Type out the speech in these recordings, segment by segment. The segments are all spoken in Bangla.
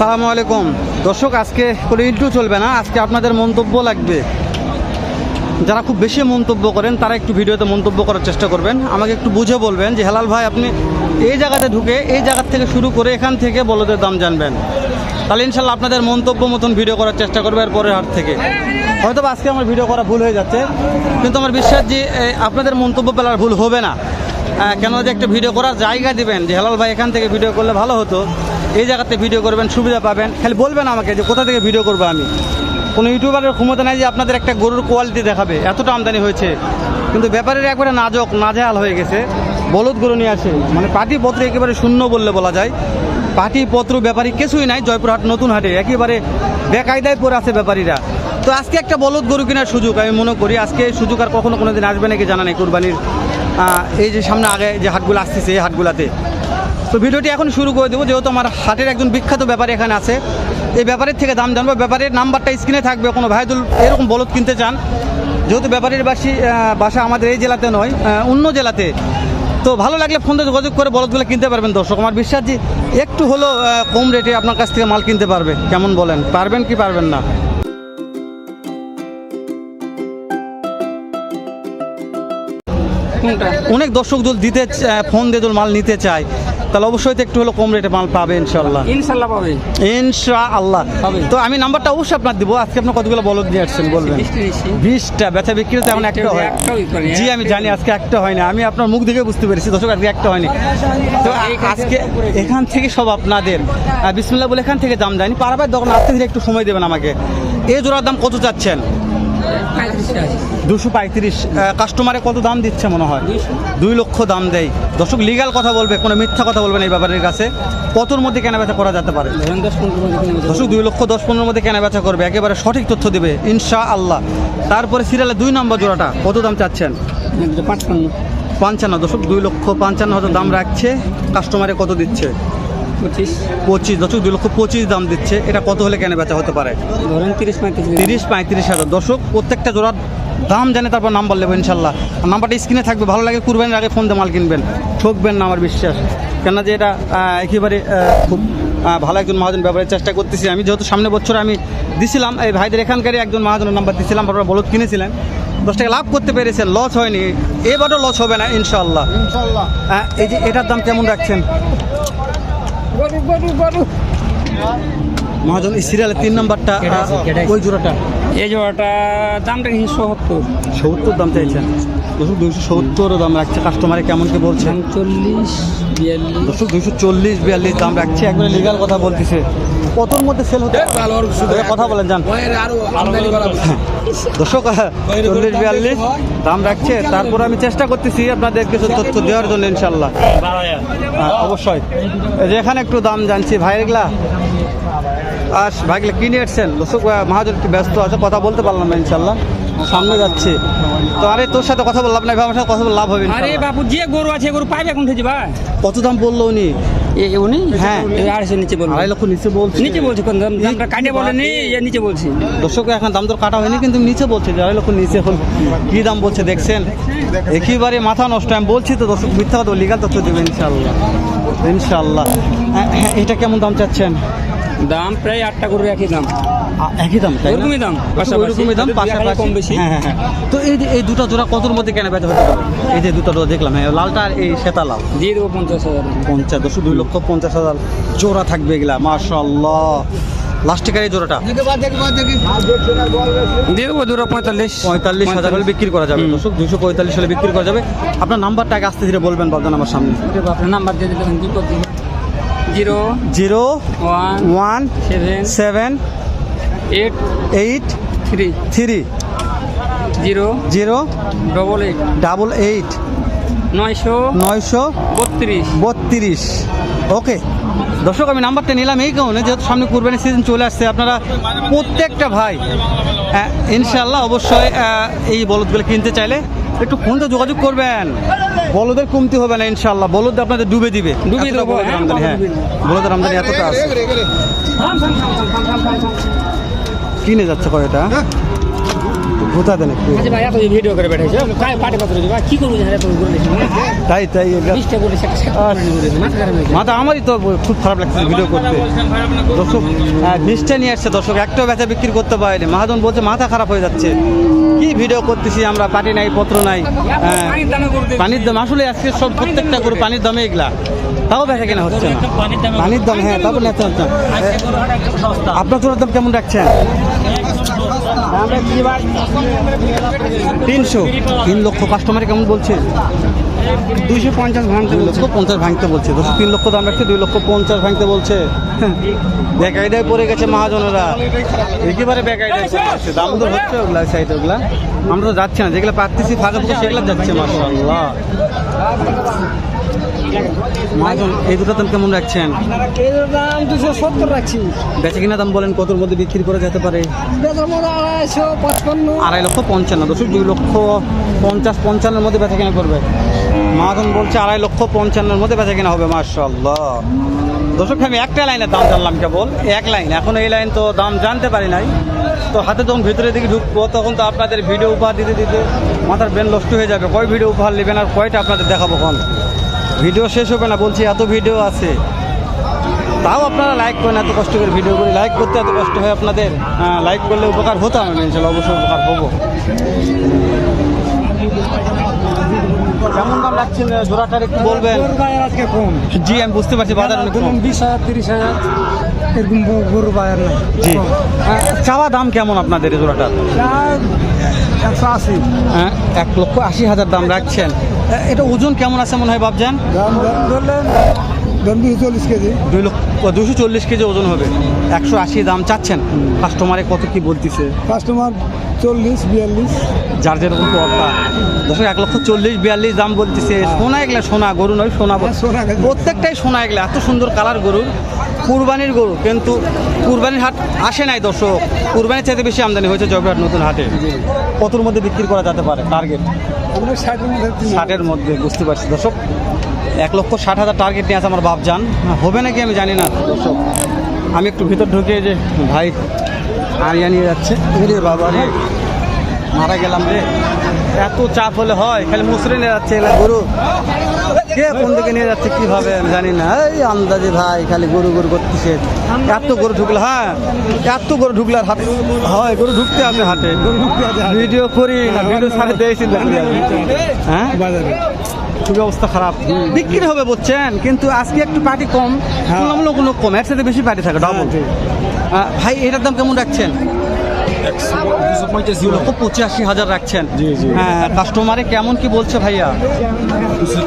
আসসালামু আলাইকুম। দর্শক, আজকে কোনো ইন্টু চলবে না, আজকে আপনাদের মন্তব্য লাগবে। যারা খুব বেশি মন্তব্য করেন, তারা একটু ভিডিওতে মন্তব্য করার চেষ্টা করবেন। আমাকে একটু বুঝে বলবেন যে, হেলাল ভাই, আপনি এই জায়গাতে ঢুকে, এই জায়গার থেকে শুরু করে এখান থেকে বলদের দাম জানবেন। তাহলে ইনশাল্লাহ আপনাদের মন্তব্য মতন ভিডিও করার চেষ্টা করবে এর পরের হাট থেকে। হয়তো আজকে আমার ভিডিও করা ভুল হয়ে যাচ্ছে, কিন্তু আমার বিশ্বাস যে আপনাদের মন্তব্য পেলার ভুল হবে না। কেন যে একটা ভিডিও করার জায়গা দিবেন, যে হেলাল ভাই এখান থেকে ভিডিও করলে ভালো হতো। এই জায়গাতে ভিডিও করবেন, সুবিধা পাবেন। খালি বলবেন আমাকে যে কোথা থেকে ভিডিও করব আমি। কোনো ইউটিউবারের ক্ষমতা নাই যে আপনাদের একটা গরুর কোয়ালিটি দেখাবে। এতটা আমদানি হয়েছে। কিন্তু ব্যাপারের একবারে নাজক, নাজেহাল হয়ে গেছে। বলদ গরু নিয়ে আসে। মানে পাটি পত্র একেবারে শূন্য বললে বলা যায়। পাটি পত্র ব্যাপারী কিছুই নাই, জয়পুরহাট নতুন হাটে। একেবারে বেকায়দায় পড়ে আছে ব্যাপারীরা। তো আজকে একটা বলদ গরু কেনার সুযোগ আমি মনে করি। আজকে এই সুযোগ আর কখনো কোনো দিন আসবে নাকি জানা নেই কোরবানির। এই যে সামনে আগে যে হাটগুলো আসতেছে, এই হাটগুলাতে। তো ভিডিওটি এখন শুরু করে দেবো, যেহেতু আমার হাটের একজন বিখ্যাত ব্যাপারী এখানে আছে। এই ব্যাপারের থেকে দাম জানব। ব্যাপারের নাম্বারটা স্ক্রিনে থাকবে, কোনো ভাইদুল এরকম বলদ কিনতে চান। যেহেতু ব্যাপারীর বাসী বাসা আমাদের এই জেলাতে নয় অন্য জেলাতে। তো ভালো লাগলে ফোন যোগাযোগ করে বলদগুলো কিনতে পারবেন, দর্শক। আমার বিশ্বাস যে একটু হলো কম রেটে আপনার কাছ থেকে মাল কিনতে পারবে, কেমন বলেন? পারবেন কি পারবেন না? অনেক দর্শক দল দিতে ফোন দিয়ে দল মাল নিতে চায় তাহলে অবশ্যই তো একটু হলো কম রেটে মাল পাবে ইনশাল্লাহ ইনশাল্লাহ পাবে। ইনশা আল্লাহ তো আমি নাম্বারটা অবশ্যই আপনার দিব। আজকে আপনার কতগুলো বলদ দিয়ে আসছেন বলবেন? বিশটা বেচা বিক্রি তেমন একটা হয়। জি আমি জানি আজকে একটা হয় না আমি আপনার মুখ দেখে বুঝতে পেরেছি। দর্শক আজকে একটা হয়নি। তো আজকে এখান থেকে সব আপনাদের। বিসমুল্লাহ বলে এখান থেকে দাম দেয়নি। পারাবার দোকান আসতে ধীরে একটু সময় দেবেন আমাকে। এই জোড়ার দাম কত চাচ্ছেন? দুশো পঁয়ত্রিশ কাস্টমারে কত দাম দিচ্ছে মনে হয়? দুই লক্ষ দাম দেয়। দর্শক লিগাল কথা বলবে কোনো মিথ্যা কথা বলবেন এই ব্যাপারের কাছে। কতর মধ্যে কেনা বেচা করা যেতে পারে? দর্শক দুই লক্ষ দশ পনেরোর মধ্যে কেনা বেচা করবে একেবারে সঠিক তথ্য দেবে ইনশা আল্লাহ তারপরে সিরিয়ালে দুই নম্বর জোড়াটা কত দাম চাচ্ছেন? পাঁচপান্ন। পঞ্চান্ন দশক দুই লক্ষ পঞ্চান্ন হাজার দাম রাখছে। কাস্টমারে কত দিচ্ছে? পঁচিশ। পঁচিশ দশক দুই লক্ষ পঁচিশ দাম দিচ্ছে। এটা কত হলে কেনা বেচা হতে পারে? ধরেন তিরিশ পঁয়ত্রিশ তিরিশ পঁয়ত্রিশ হাজার। দর্শক প্রত্যেকটা জোড়ার দাম জানে তারপর নাম্বার নেব ইনশাল্লাহ। নাম্বারটা স্ক্রিনে থাকবে ভালো লাগে কুরবানির আগে ফোন দিয়ে মাল কিনবেন। ঠকবেন না আমার বিশ্বাস। কেন যে এটা একেবারে খুব ভালো একজন মহাজন ব্যাপারের চেষ্টা করতেছি। আমি যেহেতু সামনে বছর আমি দিছিলাম এই ভাইদের এখানকারই একজন মহাজনের নাম্বার দিছিলাম আপনারা বলদ কিনেছিলেন। দশ টাকা লাভ করতে পেরেছেন লস হয়নি। এবারও লস হবে না ইনশাল্লাহ। এই যে এটার দাম কেমন রাখছেন? মহাজন এই সিরিয়ালের তিন নম্বরটা ওই জোড়াটা? এই জোড়াটা দামটা কিন্তু সত্তর। সত্তর দাম চাইছেন? দশক দুইশো সত্তর দাম রাখছে। কাস্টমারে কেমন কি বলছেন চল্লিশ বিয়াল্লিশ। দশক দুইশো চল্লিশ বিয়াল্লিশ দাম রাখছে। একবারে লিগাল কথা বলতেছে। কতর মধ্যে সেল হতে এ, কথা বলেন যান। দর্শক চল্লিশ বিয়াল্লিশ দাম রাখছে। তারপর আমি চেষ্টা করতেছি আপনাদের কিছু তথ্য দেওয়ার জন্য ইনশাল্লাহ হ্যাঁ, অবশ্যই। যেখানে একটু দাম জানছি। ভাইগুলা আর ভাইগুলা কিনে এসছেন মহাজন একটু ব্যস্ত আছে কথা বলতে পারলাম না ইনশাল্লাহ সামনে যাচ্ছি। তো আরে তোর সাথে কথা বললাম না ভাই আমার সাথে কথা বলে লাভ হবে আরে বাবু যে গরু আছে গরু পাইবে কোন থেকে ভাই? কত দাম বলল উনি? উনি? হ্যাঁ। আড়াইশো নিচে বলুন আড়াই লক্ষ নিচে বলছে। নিচে বলছি কোন দাম দামটা কাটে বলেনি ইয়ে নিচে বলছি। দর্শক এখন দাম দর কাটা হয়নি কিন্তু নিচে বলছে আড়াই লক্ষ নিচে এখন কি দাম বলছে দেখছেন? একেবারে মাথা নষ্ট আমি বলছি তো দর্শক মিথ্যা কথা লিগাল তথ্য দেবে ইনশাল্লাহ ইনশাল্লাহ হ্যাঁ, হ্যাঁ, এটা কেমন দাম চাচ্ছেন? দাম প্রায় আটটা গরু একই দাম। একই দাম তাই? ওরকমই দাম। ওরকমই দাম পাশাপাশি। কম বেশি। হ্যাঁ হ্যাঁ হ্যাঁ। তো এই যে এই দুটো জোড়া কতর মধ্যে কেনা বেচা হতে পারে? এই যে দুটো জোড়া দেখলাম হ্যাঁ লালটা আর এই শ্বেতা লাল। দিয়ে দেবো পঞ্চাশ হাজার। পঞ্চাশ দশো দুই লক্ষ পঞ্চাশ হাজার জোড়া থাকবে এগুলা মাশাল্লাহ লাস্টিকার এই জোড়াটা? দিয়ে দেবো দুটো পঁয়তাল্লিশ। পঁয়তাল্লিশ হাজার হলে বিক্রি করা যাবে দর্শক দুশো পঁয়তাল্লিশ হলে বিক্রি করা যাবে। আপনার নাম্বারটা আগে আস্তে ধীরে বলবেন বাবদান আমার সামনে। আপনার নাম্বার দিয়ে দিলেন কি করতে zero zero one one seven seven eight eight three three zero zero double eight double eight নয়শো নয়শো বত্রিশ। বত্রিশ। ওকে। দর্শক আমি নাম্বারটা নিলাম এই কারণে যেহেতু সামনে কুরবানি সিজন চলে আসছে আপনারা প্রত্যেকটা ভাই ইনশাল্লাহ অবশ্যই এই বলদগুলো কিনতে চাইলে একটু ফোনতে যোগাযোগ করবেন বলদের কমতি হবে না ইনশাল্লাহ বলদ আপনাদের ডুবে দিবে বলদের হ্যাঁ, আমদানি হ্যাঁ বলদের আমদানি এতটা আছে কিনে যাচ্ছে কয়টা ভূতা দেন একটু আচ্ছা ভাই এত ভিডিও করে বেড়াইছে কাই পাটে পাত্র দিবা কি করব জানি এত করে তাই তাই এটা- করে সেটা মাথা আমারই তো খুব খারাপ লাগছে ভিডিও করতে। দর্শক হ্যাঁ, নিয়ে আসছে দর্শক একটাও বেচা বিক্রি করতে পারেনি। মহাজন বলছে মাথা খারাপ হয়ে যাচ্ছে। কি ভিডিও করতেছি আমরা? পাটি নাই পত্র নাই। পানির দামে করে আসলে আজকে সব প্রত্যেকটা গরু পানির দামে এগুলা। তাও বেচা কেনা হচ্ছে না। পানির দাম হ্যাঁ তারপর নেতা হচ্ছে। আপনার চোরের দাম কেমন রাখছেন? তিনশো। তিন লক্ষ কাস্টমার কেমন বলছে? দুইশো পঞ্চাশ ভাঙতে লক্ষ পঞ্চাশ ভাঙতে বলছে। দশ তিন লক্ষ দাম রাখছে দুই লক্ষ পঞ্চাশ ভাঙতে বলছে। বেকায়দায় পড়ে গেছে মহাজনেরা। একেবারে বেকায়দায় পড়ে দাম দর হচ্ছে ওগুলা সাইড ওগুলা। আমরা তো যাচ্ছি না যেগুলো পাচ্ছি ফাঁকা ফুঁকা সেগুলো যাচ্ছে মাসাল্লাহ এই দুটো দাম কেমন রাখছেন? দাম দুশো সত্তর রাখছি। বেচে কিনা দাম বলেন কতর মধ্যে বিক্রি করে যেতে পারে? আড়াইশো পঁচপান্ন। আড়াই লক্ষ পঞ্চান্ন দশক দুই লক্ষ পঞ্চাশ পঞ্চান্নের মধ্যে বেচা কেনা করবে। মহাজন বলছে আড়াই লক্ষ পঞ্চান্নের মধ্যে বেচা কেনা হবে মার্শাল্লাহ দর্শক আমি একটা লাইনের দাম জানলাম কেবল এক লাইন। এখন এই লাইন তো দাম জানতে পারি নাই। তো হাতে যখন ভিতরের দিকে ঢুকবো তখন তো আপনাদের ভিডিও উপহার দিতে দিতে মাথার ব্রেন নষ্ট হয়ে যাবে। কয় ভিডিও উপহার নেবেন আর কয়টা আপনাদের দেখাবো কোন ভিডিও শেষ হবে না বলছি এত ভিডিও আছে। তাও আপনারা লাইক করেন এত কষ্ট করে ভিডিও করে লাইক করতে এত কষ্ট হয় আপনাদের? হ্যাঁ লাইক করলে উপকার হতাম আমি ইনশাল্লাহ অবশ্যই উপকার হব। কেমন দাম রাখছেন জোড়াটার একটু বলবেন? আজকে কম। জি আমি বুঝতে পারছি বাজার অনেক কম। বিশ হাজার তিরিশ হাজার এরকম গরু বাজার নাই। জি। হ্যাঁ, চাওয়া দাম কেমন আপনাদের এই জোড়াটার? একশো আশি। হ্যাঁ এক লক্ষ আশি হাজার দাম রাখছেন। এটা ওজন কেমন আছে মনে হয় ভাবছেন? দাম দুশো চল্লিশ কেজি। দুই লক্ষ দুশো চল্লিশ কেজি ওজন হবে। একশো আশি দাম চাচ্ছেন। কাস্টমারে কত কি বলতেছে? কাস্টমার চল্লিশ বিয়াল্লিশ। যার যেরকম পর্দা। দশক এক লক্ষ চল্লিশ বিয়াল্লিশ দাম বলতেছে। সোনা এগুলা সোনা গরু নয় সোনা হ্যাঁ, সোনা প্রত্যেকটাই সোনা এগুলা এত সুন্দর কালার গরুর কুরবানির গরু কিন্তু কুরবানির হাট আসে নাই দর্শক। কুরবানির চাইতে বেশি আমদানি হয়েছে জয়পুরহাট নতুন হাটে। কতর মধ্যে বিক্রি করা যেতে পারে? টার্গেট ষাটের মধ্যে বুঝতে পারছি। দর্শক এক লক্ষ ষাট হাজার টার্গেট নিয়ে আছে আমার বাপজান। হবে নাকি আমি জানি না। দর্শক আমি একটু ভিতর ঢুকে যে ভাই আরিয়া নিয়ে যাচ্ছে। বাবা রে। মারা গেলাম রে। এত চাপ হলে হয় খালি মুসরে নিয়ে যাচ্ছে এগুলা গরু কে কোন দিকে নিয়ে যাচ্ছে কীভাবে আমি জানি না। এই আন্দাজে ভাই খালি গরু গরু করতেছে। এত গরু ঢুকলে হ্যাঁ এত গরু ঢুকলে আর হাতে হয় গরু ঢুকতে আমি হাটে ভিডিও করি না ভিডিও ছাড়ে দিয়েছি হ্যাঁ? বাজারে। খুবই অবস্থা খারাপ। বিক্রি হবে বলছেন কিন্তু আজকে একটু পার্টি কম তুলনামূলক কোনো কম এর সাথে বেশি পার্টি থাকে ডবল ভাই এটার দাম কেমন রাখছেন? লক্ষ পঁচাশি হাজার রাখছেন। হ্যাঁ কাস্টমারে কেমন কি বলছে ভাইয়া?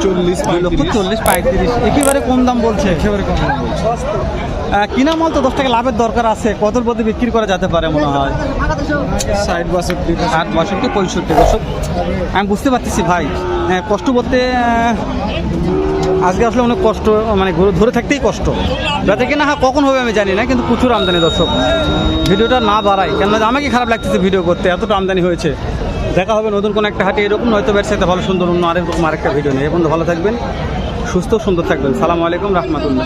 চল্লিশ লক্ষ চল্লিশ পঁয়ত্রিশ। একেবারে কম দাম বলছে। আহ, কিনা মাল তো দশ টাকা লাভের দরকার আছে। কতর মধ্যে বিক্রি করা যেতে পারে মনে হয়। ষাট বাষট্টি। ষাট বাষট্টি পঁয়ষট্টি। দশক আমি বুঝতে পারতেছি ভাই। হ্যাঁ, কষ্ট বলতে আজকে আসলে অনেক কষ্ট মানে ধরে থাকতেই কষ্ট। যাতে কিনা হ্যাঁ কখন হবে আমি জানি না, কিন্তু প্রচুর আমদানি দর্শক। ভিডিওটা না বাড়াই, কেননা আমাকে খারাপ লাগতেছে ভিডিও করতে, এতটা আমদানি হয়েছে। দেখা হবে নতুন কোনো একটা হাটে, এরকম নয়তো ব্যবসাতে ভালো, সুন্দর, অন্য আরেকরকম আরেকটা ভিডিও নেই এখন ভালো থাকবেন, সুস্থ, সুন্দর থাকবেন। সালামু আলাইকুম, রহমতুল্লাহ।